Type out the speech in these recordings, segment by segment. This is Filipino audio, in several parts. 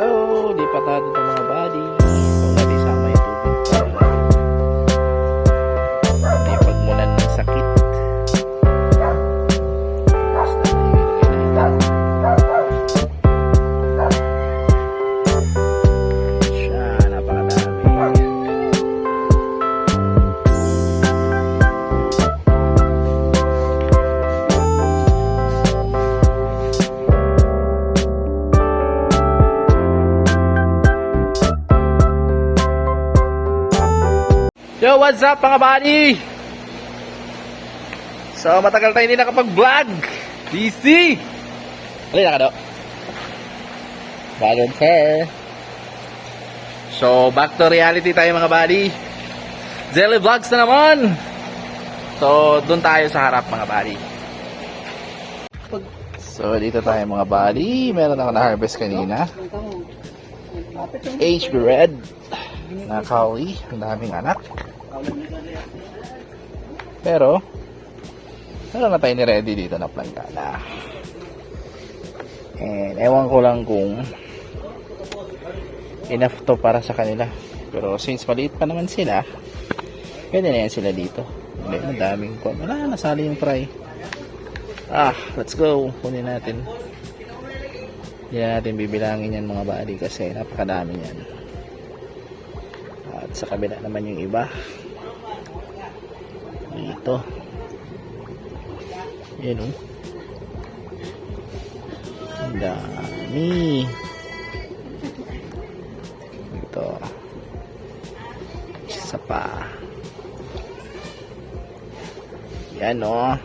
So, lipat natin itong mga body. Yo, what's up mga buddy? So, matagal tayo hindi nakapag-vlog. DC! Halina ka do. Bagong hair. So, back to reality tayo mga buddy. Jelly Vlogs na naman. So, dun tayo sa harap mga buddy. So, dito tayo mga buddy. Meron ako na-harvest kanina. HB Red na kauli. Ang daming anak. Pero, meron na tayo ni-ready dito na plantana. And, ewan ko lang kung enough to para sa kanila. Pero since maliit pa naman sila, pwede na yan sila dito. Hindi, ang daming ko. Wala, nasali yung fry. Ah, let's go. Kunin natin. Hindi na natin bibilangin yan mga buddy kasi napakadami yan. At sa kabila naman yung iba. Dito. Yan oh. Ang dami. Ito. Isa pa. Yan oh.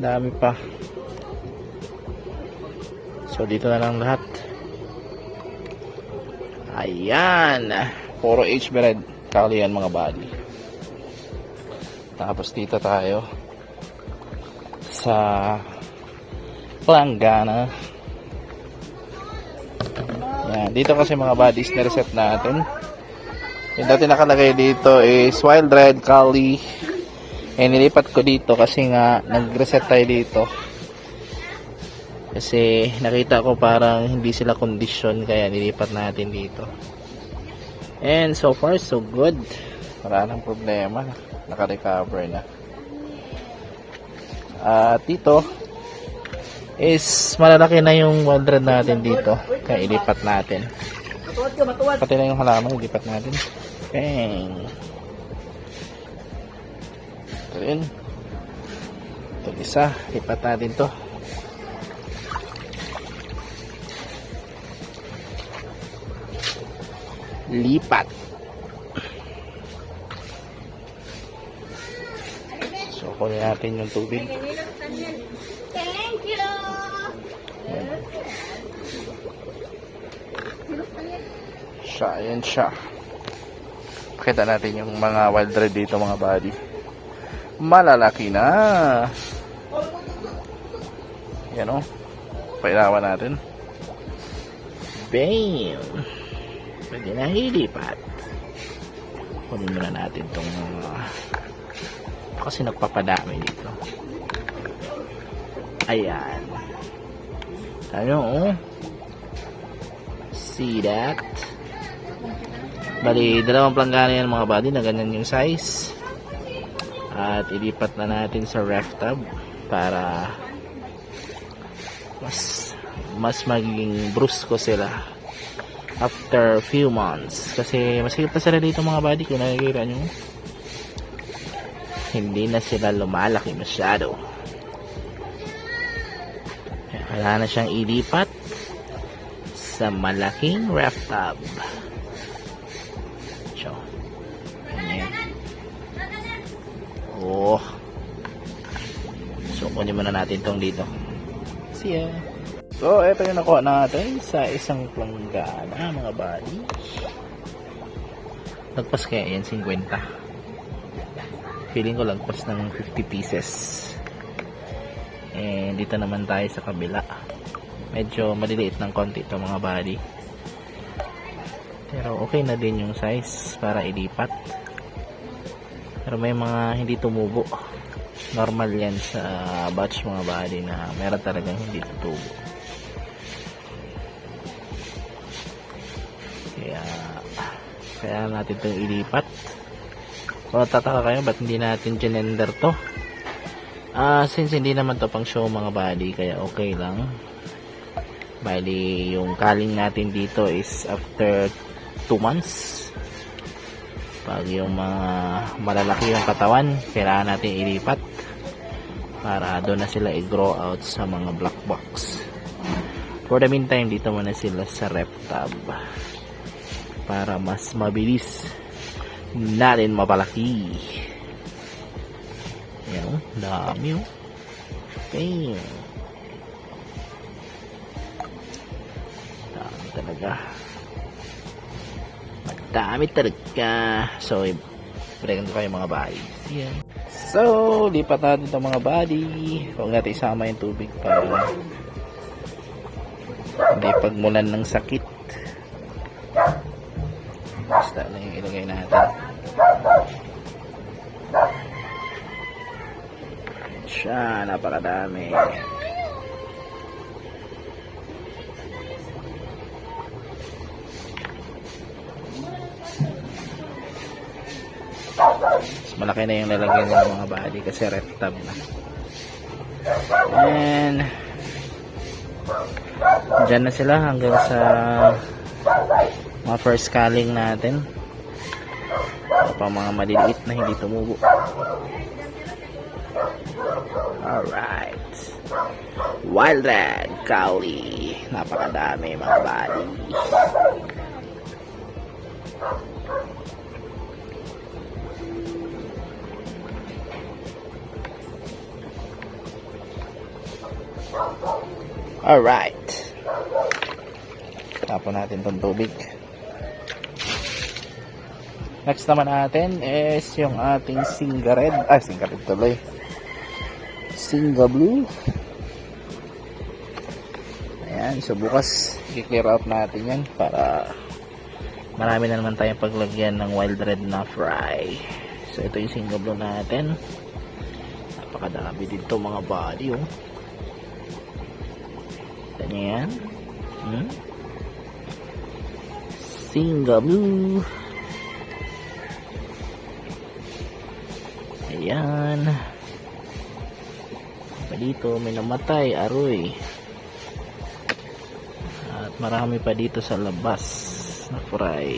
Dami pa. So dito na lang lahat. Ayan. Puro H bread. Kali yan mga body. Tapos dito tayo sa Planggana. Yan. Dito kasi mga bodies na reset natin. Yung dati nakalagay dito is Wild Red, Kali. Eh, nilipat ko dito kasi nga nag-reset tayo dito. Kasi nakita ko parang hindi sila condition kaya nilipat natin dito. And so far so good. Wala nang problema. Naka-recover na. At dito is malalaki na yung 100 natin dito. Kaya ilipat natin. Pati na yung halaman, ilipat natin. Bang! Ito rin. Ito isa. Lipat natin to. Lipat. So, kunin natin yung tubig. Thank you. Siya, ayan siya. Pakita natin yung mga wild red dito mga buddy. Malalaki na. Yan o. Pailawan natin. Bam! Pwede na hilipat. Kunin muna natin itong mga kasi nagpapadami dito. Ayan. Ano oh? See that? Bali, dalawang planggana yan mga buddy na ganyan yung size. At ilipat na natin sa ref tub para mas mas magiging brusco sila after few months. Kasi masikip na sila dito mga buddy kung nakikita nyo. Hindi na sila lumalaki masyado. Wala na siyang ilipat sa malaking ref tub. So. Oh. So, kunin muna natin tong dito. See ya. So, ito yung nakuha natin sa isang planggana, mga buddy. Nagpas kaya yan, 50. Feeling ko lagpas ng 50 pieces. And dito naman tayo sa kabila. Medyo maliliit ng konti ito mga buddy. Pero okay na din yung size para ilipat. Pero may mga hindi tumubo. Normal yan sa batch mga buddy na meron talagang hindi tutubo. Kaya, natin itong ilipat. Kung tataka kayo, ba't hindi natin ginender to? Ah, since hindi naman to pang show mga buddy, kaya okay lang. Bali, yung kaling natin dito is after 2 months. Pag yung mga malalaki yung katawan, kailangan natin ilipat para doon na sila i-grow out sa mga black box. For the meantime, dito muna sila sa rep tab para mas mabilis natin mapalaki. Yan, dami oh. Bam. Dami talaga. Madami talaga. So, break ko kayo mga body. Yan. So, lipat natin itong mga body. Huwag natin isama yung tubig para hindi pagmulan ng sakit. Basta na yung ilagay natin. Siya, napakadami. Mas malaki na yung lalagyan ng mga body kasi ref tab na. And Diyan na sila hanggang sa mga first calling natin. Pa mga maliliit na hindi tumubo. Alright. Wild Red Cowley. Napakadami mga body. Alright. Tapon natin tong tubig. Next naman natin is yung ating Singa Red. Ah, Singa Red tuloy. Singa Blue. Ayan. So, bukas i-clear out natin yan para marami na naman tayong paglagyan ng wild red na fry. So, ito yung Singa Blue natin. Napakadami dito mga body, oh. Kita niyo yan? Hmm? Singa Blue. Ayan. Pa dito may namatay, aroy. At marami pa dito sa labas na fry.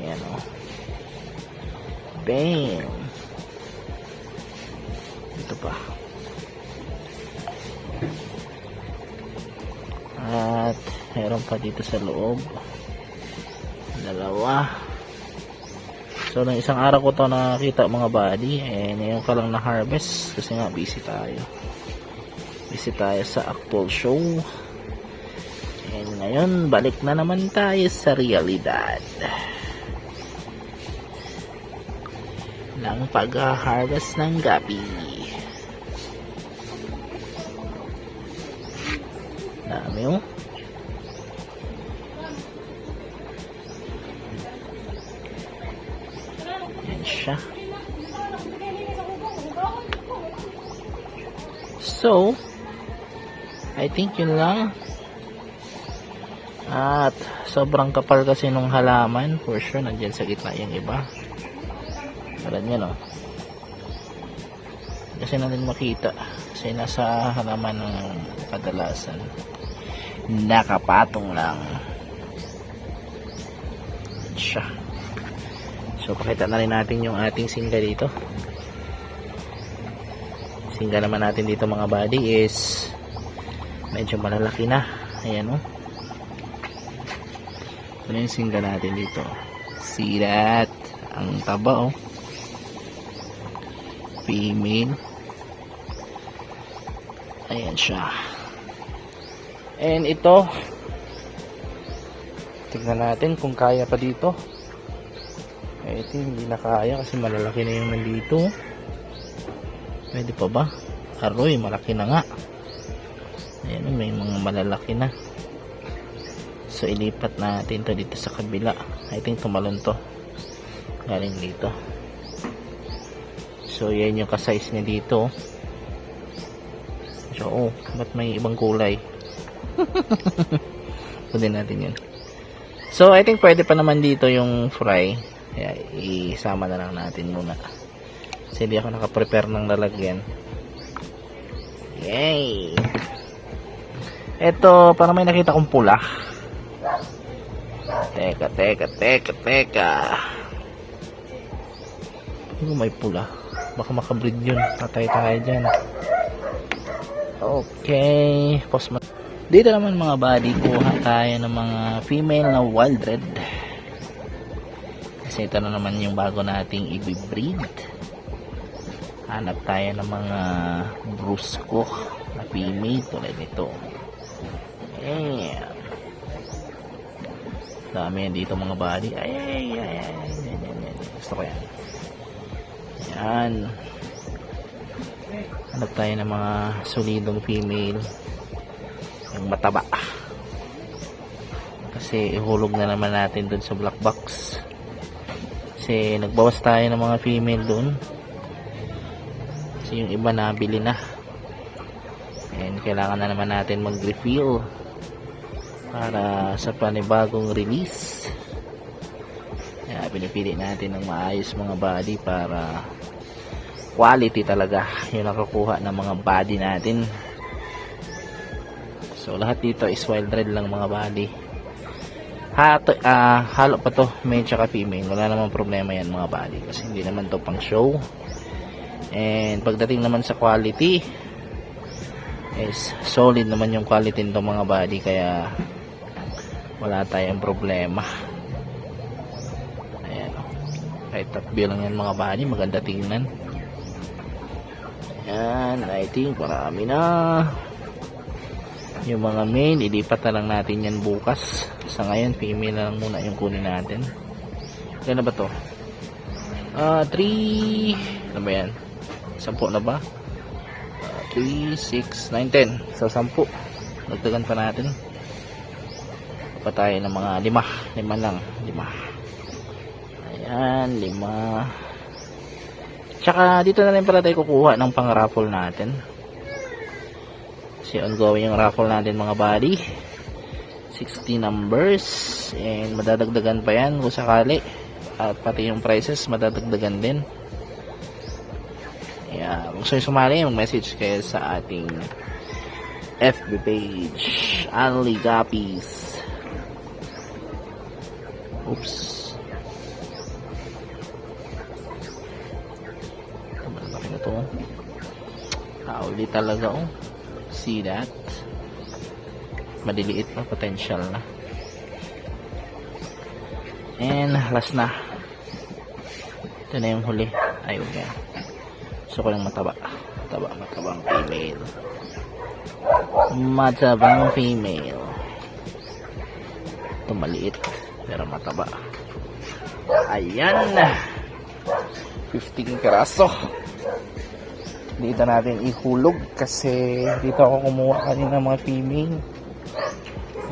Ayan o. Bam! Ito pa. At meron pa dito sa loob. Dalawa. So, nang isang araw ko to nakakita mga buddy. Eh, ngayon ka lang na-harvest. Kasi nga, busy tayo. Busy tayo sa actual show. And ngayon, balik na naman tayo sa realidad. Ng pag-harvest ng gabi. Dami oh. So, I think yun lang. At sobrang kapal kasi nung halaman. For sure, nandyan sa gitna yung iba. Tulad nyo, no? Kasi natin makita. Kasi nasa halaman ng kadalasan. Nakapatong lang. Siya. So, pakita na rin natin yung ating singa dito. Singa naman natin dito mga body is medyo malalaki na. Ayan o. Oh. Ano yung singa natin dito? See that? Ang taba oh. Female. Ayan siya. And ito, tignan natin kung kaya pa dito. Eh, ito hindi na kaya kasi malalaki na yung nandito. Pwede pa ba? Aroy, malaki na nga. Ayan, may mga malalaki na. So, ilipat natin to dito sa kabila. I think tumalon to. Galing dito. So, yan yung ka-size niya dito. So, oh, ba't may ibang kulay? Pwede natin yan. So, I think pwede pa naman dito yung fry. Kaya, isama na lang natin muna. Kasi hindi ako nakaprepare ng lalagyan. Yay! Ito, parang may nakita kong pula. Teka, teka, teka, teka. Ano may pula? Baka makabreed yun. Patay tayo dyan. Okay. Pause mo. Dito naman mga buddy, kuha tayo ng mga female na wild red. Kasi ito na naman yung bago nating i-breed. Hanap tayo ng mga brusco na female tulad nito. Ayan. Dami yan dito mga buddy. Ay, ay, ay, ay. Gusto ko yan. Yan. Hanap tayo ng mga solidong female. Yung mataba. Kasi ihulog na naman natin dun sa black box. Kasi nagbawas tayo ng mga female dun. Kasi yung iba nabili na. And kailangan na naman natin mag-refill para sa panibagong release. Kaya pinipili natin ng maayos mga body para quality talaga yung nakukuha ng mga body natin. So lahat dito is wild red lang mga body. Hato, ah, halo pa to, male tsaka female. Wala namang problema yan mga body kasi hindi naman to pang show. And pagdating naman sa quality, is solid naman yung quality nito mga body kaya wala tayong problema. Ayan. oh. Kahit tatbi lang yan mga body, maganda tingnan. Ayan, I think marami na. Yung mga main, ilipat na lang natin yan bukas. Sa ngayon, female na lang muna yung kunin natin. Ilan na ba to? Ah, 3... Ano ba yan? 10 na ba? 3, 6, 9, 10. So, 10. Dagdagan pa natin. Pa tayo ng mga 5. 5 lang. 5. Ayan, 5. Tsaka, dito na rin pala tayo kukuha ng pang raffle natin. Kasi ongoing yung raffle natin mga buddy. 60 numbers. And madadagdagan pa yan kung sakali. At pati yung prices madadagdagan din. Kaya kung gusto nyo sumali, mag-message kayo sa ating FB page. Only Guppies. Oops. Malaki na to. Kauli talaga oh. See that? Maliliit na potential na. And last na. Ito na yung huli. Ayun yan. Gusto ko lang mataba. Mataba, matabang female. Matabang female. Ito maliit. Pero mataba. Ayan. 15 karaso. Dito natin ihulog kasi dito ako kumuha kanina ng mga female.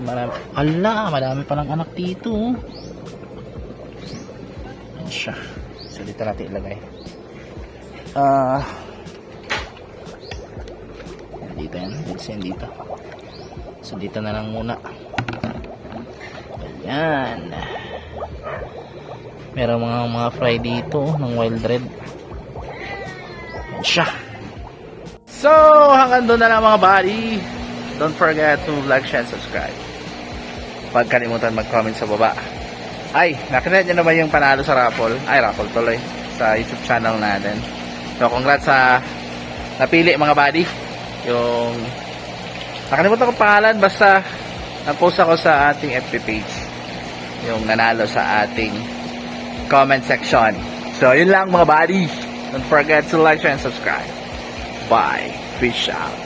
Marami, ala, madami palang anak dito. oh. Ayan siya. So dito natin ilagay. Ah. dito yan. Dito yan dito. So dito na lang muna. Ayan. Meron mga mga fry dito ng wild red. Ayan siya. So, hanggang doon na lang mga buddy. Don't forget to like, share, and subscribe. Huwag kalimutan mag-comment sa baba. Ay, nakinig nyo naman yung panalo sa raffle. Ay, raffle tuloy. Sa YouTube channel natin. So, congrats sa napili mga buddy. Yung nakalimutan ko pangalan basta nag-post ako sa ating FB page. Yung nanalo sa ating comment section. So, yun lang mga buddy. Don't forget to like, share, and subscribe. Bye. Fish out.